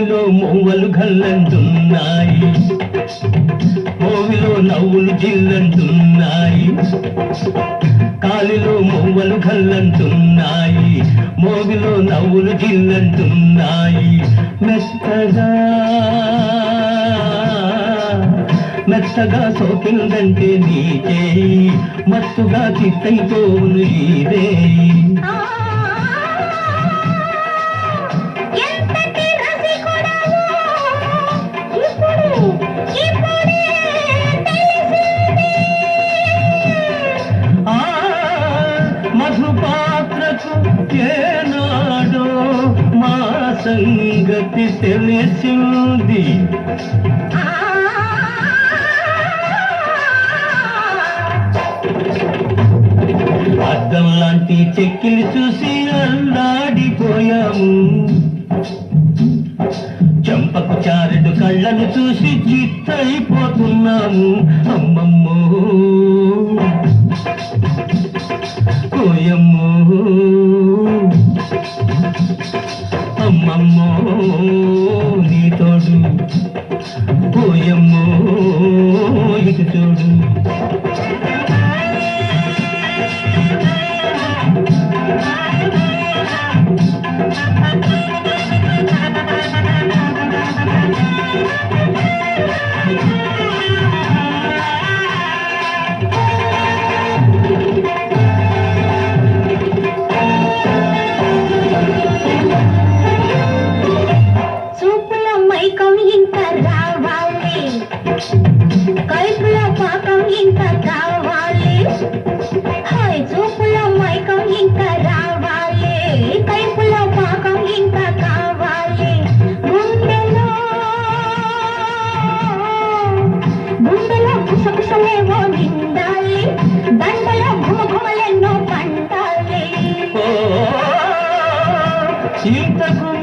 గాలిలో మొవ్వలు గల్లంటున్నాయి మోవిలో నవ్వులు జిల్లంటున్నాయి కాలిలో మొవ్వలు గల్లంటున్నాయి మోవిలో నవ్వులు జిల్లంటున్నాయి మెత్తగా మెత్తగా సోకిందంటే నీకే మత్తుగా చిత్తైపోను ఇదే సంగతి తెలిసింది. అద్దం లాంటి చెక్కిలు చూసి అల్లాడిపోయాము చంపకు చారెడు కళ్ళను చూసి చిత్తైపోతున్నాము. అమ్మమ్మో. అమ్మమ్మో నీ కైపుల పాకం ఇంకా కావాలి. హాయ్ చూపుల మైకం ఇంకా రావాలి. కైపుల పాకం ఇంకా కావాలి. గుండెలో గుండెలో కుసకుసలేవో నిండాలి. దండలో ఘుమఘుమలెన్నో పండాలి. ఓ ఇంతకు